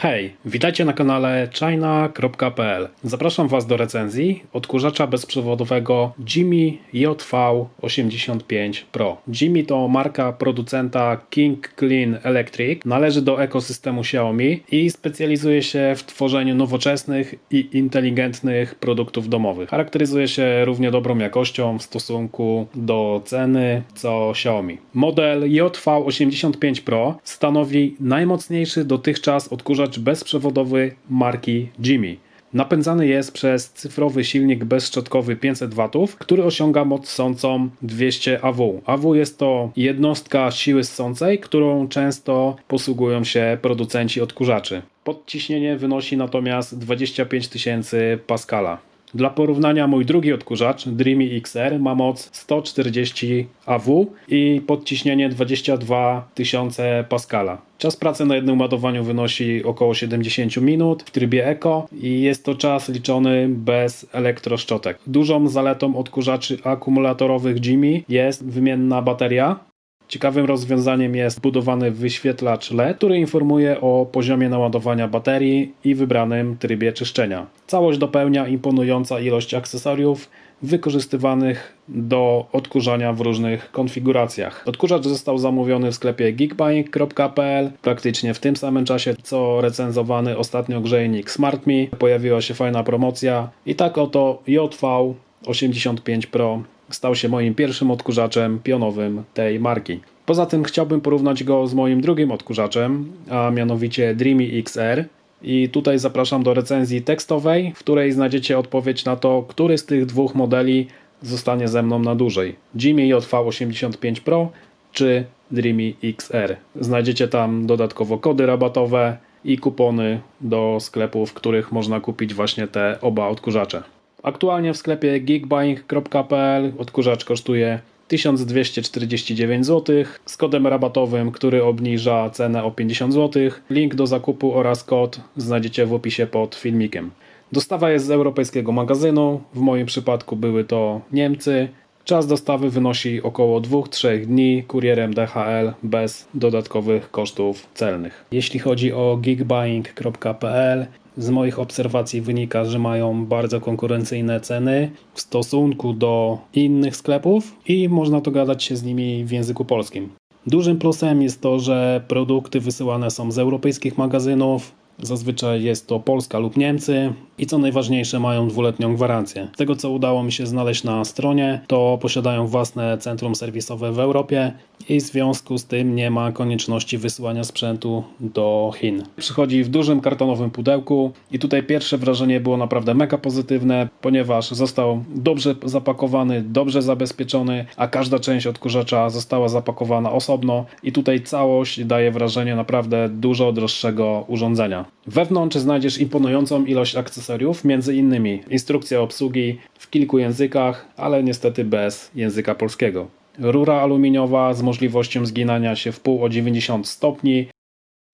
Hej, witajcie na kanale china.pl. Zapraszam Was do recenzji odkurzacza bezprzewodowego Jimmy JV85 Pro. Jimmy to marka producenta King Clean Electric, należy do ekosystemu Xiaomi i specjalizuje się w tworzeniu nowoczesnych i inteligentnych produktów domowych. Charakteryzuje się równie dobrą jakością w stosunku do ceny co Xiaomi. Model JV85 Pro stanowi najmocniejszy dotychczas odkurzacz bezprzewodowy marki Jimmy. Napędzany jest przez cyfrowy silnik bezszczotkowy 500 W, który osiąga moc sącą 200 AW. AW jest to jednostka siły ssącej, którą często posługują się producenci odkurzaczy. Podciśnienie wynosi natomiast 25 tysięcy Pascala. Dla porównania mój drugi odkurzacz Dreamy XR ma moc 140 AW i podciśnienie 22 tysiące Pascala. Czas pracy na jednym ładowaniu wynosi około 70 minut w trybie Eco i jest to czas liczony bez elektroszczotek. Dużą zaletą odkurzaczy akumulatorowych Jimmy jest wymienna bateria, Ciekawym rozwiązaniem jest budowany wyświetlacz LED, który informuje o poziomie naładowania baterii i wybranym trybie czyszczenia. Całość dopełnia imponująca ilość akcesoriów wykorzystywanych do odkurzania w różnych konfiguracjach. Odkurzacz został zamówiony w sklepie geekbuying.pl praktycznie w tym samym czasie co recenzowany ostatnio grzejnik SmartMe. Pojawiła się fajna promocja i tak oto JV85 Pro stał się moim pierwszym odkurzaczem pionowym tej marki. Poza tym chciałbym porównać go z moim drugim odkurzaczem, a mianowicie Dreamy XR. I tutaj zapraszam do recenzji tekstowej, w której znajdziecie odpowiedź na to, który z tych dwóch modeli zostanie ze mną na dłużej. Jimmy JV85 Pro czy Dreamy XR. Znajdziecie tam dodatkowo kody rabatowe i kupony do sklepów, w których można kupić właśnie te oba odkurzacze. Aktualnie w sklepie geekbuying.pl odkurzacz kosztuje 1249 zł z kodem rabatowym, który obniża cenę o 50 zł. Link do zakupu oraz kod znajdziecie w opisie pod filmikiem. Dostawa jest z europejskiego magazynu, w moim przypadku były to Niemcy. Czas dostawy wynosi około 2-3 dni kurierem DHL bez dodatkowych kosztów celnych. Jeśli chodzi o geekbuying.pl, z moich obserwacji wynika, że mają bardzo konkurencyjne ceny w stosunku do innych sklepów i można to gadać się z nimi w języku polskim. Dużym plusem jest to, że produkty wysyłane są z europejskich magazynów, Zazwyczaj jest to Polska lub Niemcy i co najważniejsze mają dwuletnią gwarancję. Z tego co udało mi się znaleźć na stronie, to posiadają własne centrum serwisowe w Europie i w związku z tym nie ma konieczności wysyłania sprzętu do Chin. Przychodzi w dużym kartonowym pudełku i tutaj pierwsze wrażenie było naprawdę mega pozytywne, ponieważ został dobrze zapakowany, dobrze zabezpieczony, a każda część odkurzacza została zapakowana osobno i tutaj całość daje wrażenie naprawdę dużo droższego urządzenia. Wewnątrz znajdziesz imponującą ilość akcesoriów, między innymi instrukcja obsługi w kilku językach, ale niestety bez języka polskiego. Rura aluminiowa z możliwością zginania się w pół o 90 stopni,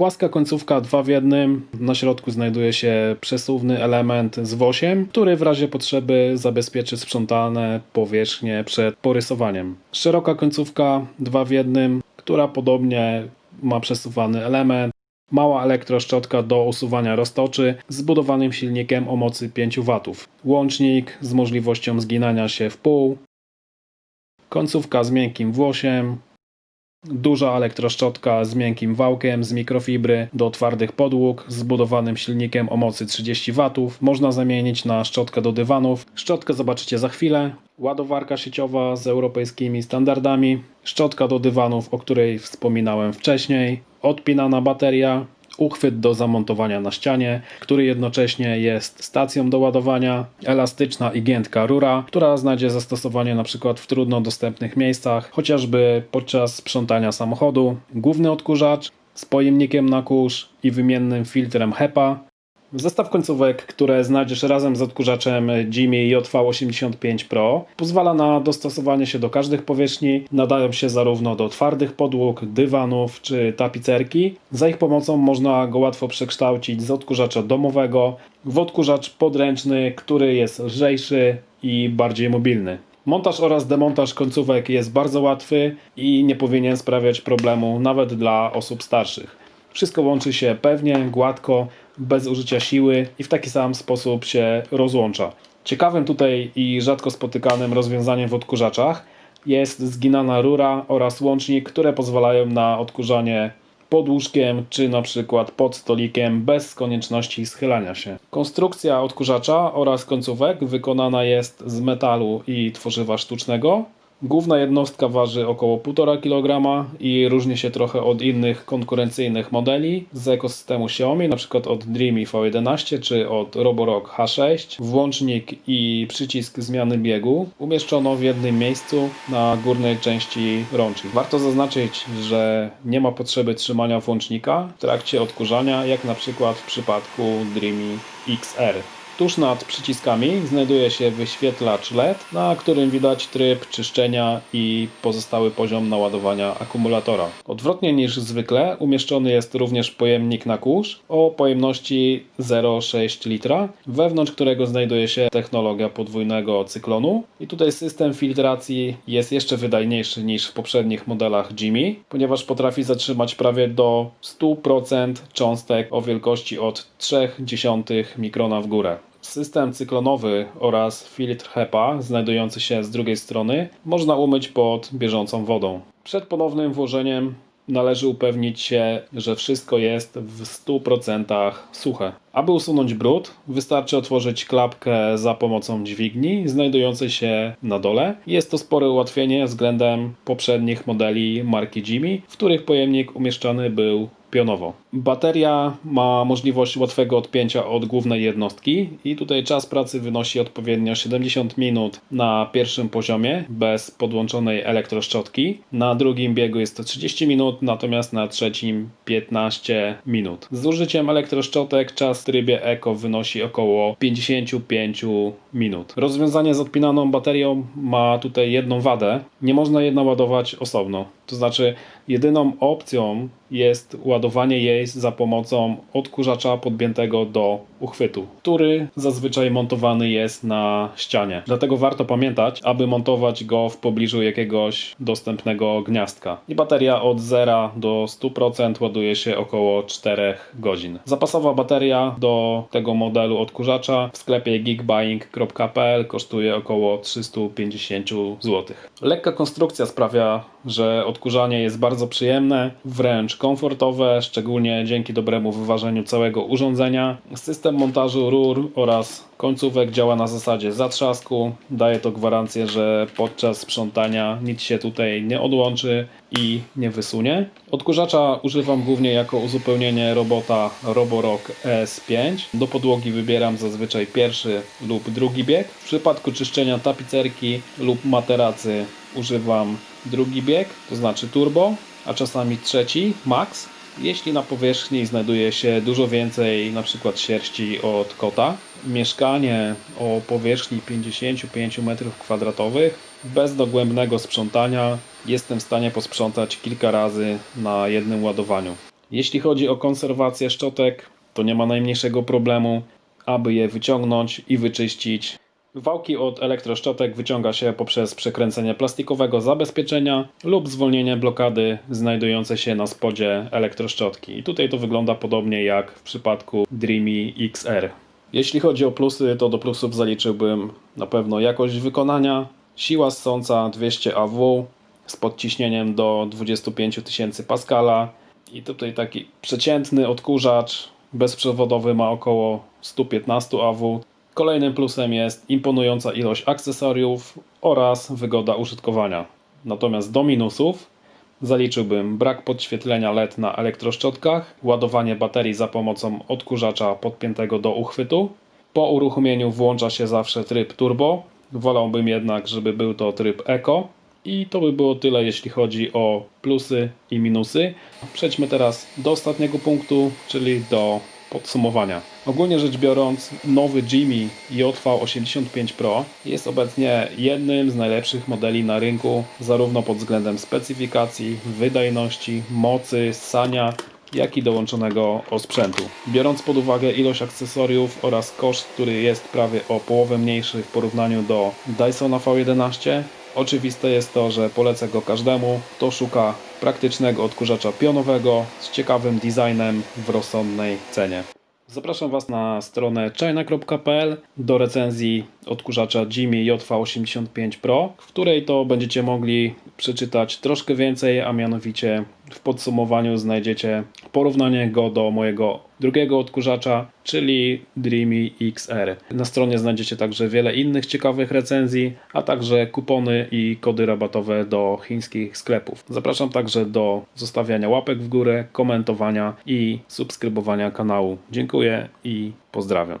Płaska końcówka 2 w jednym. Na środku znajduje się przesuwny element z wosiem, który w razie potrzeby zabezpieczy sprzątane powierzchnie przed porysowaniem. Szeroka końcówka 2 w jednym, która podobnie ma przesuwany element. Mała elektroszczotka do usuwania roztoczy z zbudowanym silnikiem o mocy 5 W. Łącznik z możliwością zginania się w pół. Końcówka z miękkim włosiem. Duża elektroszczotka z miękkim wałkiem z mikrofibry do twardych podłóg z zbudowanym silnikiem o mocy 30 W. Można zamienić na szczotkę do dywanów. Szczotkę zobaczycie za chwilę. Ładowarka sieciowa z europejskimi standardami. Szczotka do dywanów, o której wspominałem wcześniej. Odpinana bateria, uchwyt do zamontowania na ścianie, który jednocześnie jest stacją do ładowania, elastyczna i giętka rura, która znajdzie zastosowanie np. w trudno dostępnych miejscach, chociażby podczas sprzątania samochodu, główny odkurzacz z pojemnikiem na kurz i wymiennym filtrem HEPA, Zestaw końcówek, które znajdziesz razem z odkurzaczem Jimmy JV85 Pro, pozwala na dostosowanie się do każdych powierzchni. Nadają się zarówno do twardych podłóg, dywanów czy tapicerki. Za ich pomocą można go łatwo przekształcić z odkurzacza domowego w odkurzacz podręczny, który jest lżejszy i bardziej mobilny. Montaż oraz demontaż końcówek jest bardzo łatwy i nie powinien sprawiać problemu nawet dla osób starszych. Wszystko łączy się pewnie, gładko, bez użycia siły i w taki sam sposób się rozłącza. Ciekawym tutaj i rzadko spotykanym rozwiązaniem w odkurzaczach jest zginana rura oraz łącznik, które pozwalają na odkurzanie pod łóżkiem czy na przykład pod stolikiem bez konieczności schylania się. Konstrukcja odkurzacza oraz końcówek wykonana jest z metalu i tworzywa sztucznego. Główna jednostka waży około 1,5 kg i różni się trochę od innych konkurencyjnych modeli z ekosystemu Xiaomi, np. od Dreamy V11 czy od Roborock H6. Włącznik i przycisk zmiany biegu umieszczono w jednym miejscu na górnej części rączki. Warto zaznaczyć, że nie ma potrzeby trzymania włącznika w trakcie odkurzania, jak na przykład w przypadku Dreamy XR. Tuż nad przyciskami znajduje się wyświetlacz LED, na którym widać tryb czyszczenia i pozostały poziom naładowania akumulatora. Odwrotnie niż zwykle umieszczony jest również pojemnik na kurz o pojemności 0,6 litra, wewnątrz którego znajduje się technologia podwójnego cyklonu. I tutaj system filtracji jest jeszcze wydajniejszy niż w poprzednich modelach Jimmy, ponieważ potrafi zatrzymać prawie do 100% cząstek o wielkości od 0,3 mikrona w górę. System cyklonowy oraz filtr HEPA, znajdujący się z drugiej strony, można umyć pod bieżącą wodą. Przed ponownym włożeniem należy upewnić się, że wszystko jest w 100% suche. Aby usunąć brud, wystarczy otworzyć klapkę za pomocą dźwigni znajdującej się na dole. Jest to spore ułatwienie względem poprzednich modeli marki Jimmy, w których pojemnik umieszczany był pionowo. Bateria ma możliwość łatwego odpięcia od głównej jednostki i tutaj czas pracy wynosi odpowiednio 70 minut na pierwszym poziomie bez podłączonej elektroszczotki. Na drugim biegu jest to 30 minut, natomiast na trzecim 15 minut. Z użyciem elektroszczotek czas w trybie Eco wynosi około 55 minut. Rozwiązanie z odpinaną baterią ma tutaj jedną wadę. Nie można jej naładować osobno. To znaczy jedyną opcją jest ładowanie jej za pomocą odkurzacza podpiętego do uchwytu, który zazwyczaj montowany jest na ścianie. Dlatego warto pamiętać, aby montować go w pobliżu jakiegoś dostępnego gniazdka. I bateria od 0 do 100% ładuje się około 4 godzin. Zapasowa bateria do tego modelu odkurzacza w sklepie geekbuying.pl kosztuje około 350 zł. Lekka konstrukcja sprawia, że odkurzanie jest bardzo przyjemne, wręcz komfortowe, szczególnie dzięki dobremu wyważeniu całego urządzenia. System montażu rur oraz końcówek działa na zasadzie zatrzasku. Daje to gwarancję, że podczas sprzątania nic się tutaj nie odłączy i nie wysunie. Odkurzacza używam głównie jako uzupełnienie robota Roborock ES5. Do podłogi wybieram zazwyczaj pierwszy lub drugi bieg. W przypadku czyszczenia tapicerki lub materacy używam drugi bieg, to znaczy turbo, a czasami trzeci, max. Jeśli na powierzchni znajduje się dużo więcej np. sierści od kota, mieszkanie o powierzchni 55 m2 bez dogłębnego sprzątania jestem w stanie posprzątać kilka razy na jednym ładowaniu. Jeśli chodzi o konserwację szczotek, to nie ma najmniejszego problemu, aby je wyciągnąć i wyczyścić. Wałki od elektroszczotek wyciąga się poprzez przekręcenie plastikowego zabezpieczenia lub zwolnienie blokady znajdującej się na spodzie elektroszczotki. I tutaj to wygląda podobnie jak w przypadku Dreamy XR. Jeśli chodzi o plusy, to do plusów zaliczyłbym na pewno jakość wykonania, siła ssąca 200 AW z podciśnieniem do 25 tysięcy Pascala i tutaj taki przeciętny odkurzacz bezprzewodowy ma około 115 AW. Kolejnym plusem jest imponująca ilość akcesoriów oraz wygoda użytkowania. Natomiast do minusów zaliczyłbym brak podświetlenia LED na elektroszczotkach, ładowanie baterii za pomocą odkurzacza podpiętego do uchwytu. Po uruchomieniu włącza się zawsze tryb turbo. Wolałbym jednak, żeby był to tryb Eco. I to by było tyle, jeśli chodzi o plusy i minusy. Przejdźmy teraz do ostatniego punktu, czyli do podsumowania. Ogólnie rzecz biorąc, nowy Jimmy JV85 Pro jest obecnie jednym z najlepszych modeli na rynku, zarówno pod względem specyfikacji, wydajności, mocy, ssania, jak i dołączonego osprzętu. Biorąc pod uwagę ilość akcesoriów oraz koszt, który jest prawie o połowę mniejszy w porównaniu do Dysona V11, Oczywiste jest to, że polecę go każdemu, kto szuka praktycznego odkurzacza pionowego z ciekawym designem w rozsądnej cenie. Zapraszam Was na stronę china.pl do recenzji odkurzacza Jimmy JV85 Pro, w której to będziecie mogli przeczytać troszkę więcej, a mianowicie w podsumowaniu znajdziecie porównanie go do mojego drugiego odkurzacza, czyli Dreamy XR. Na stronie znajdziecie także wiele innych ciekawych recenzji, a także kupony i kody rabatowe do chińskich sklepów. Zapraszam także do zostawiania łapek w górę, komentowania i subskrybowania kanału. Dziękuję i pozdrawiam.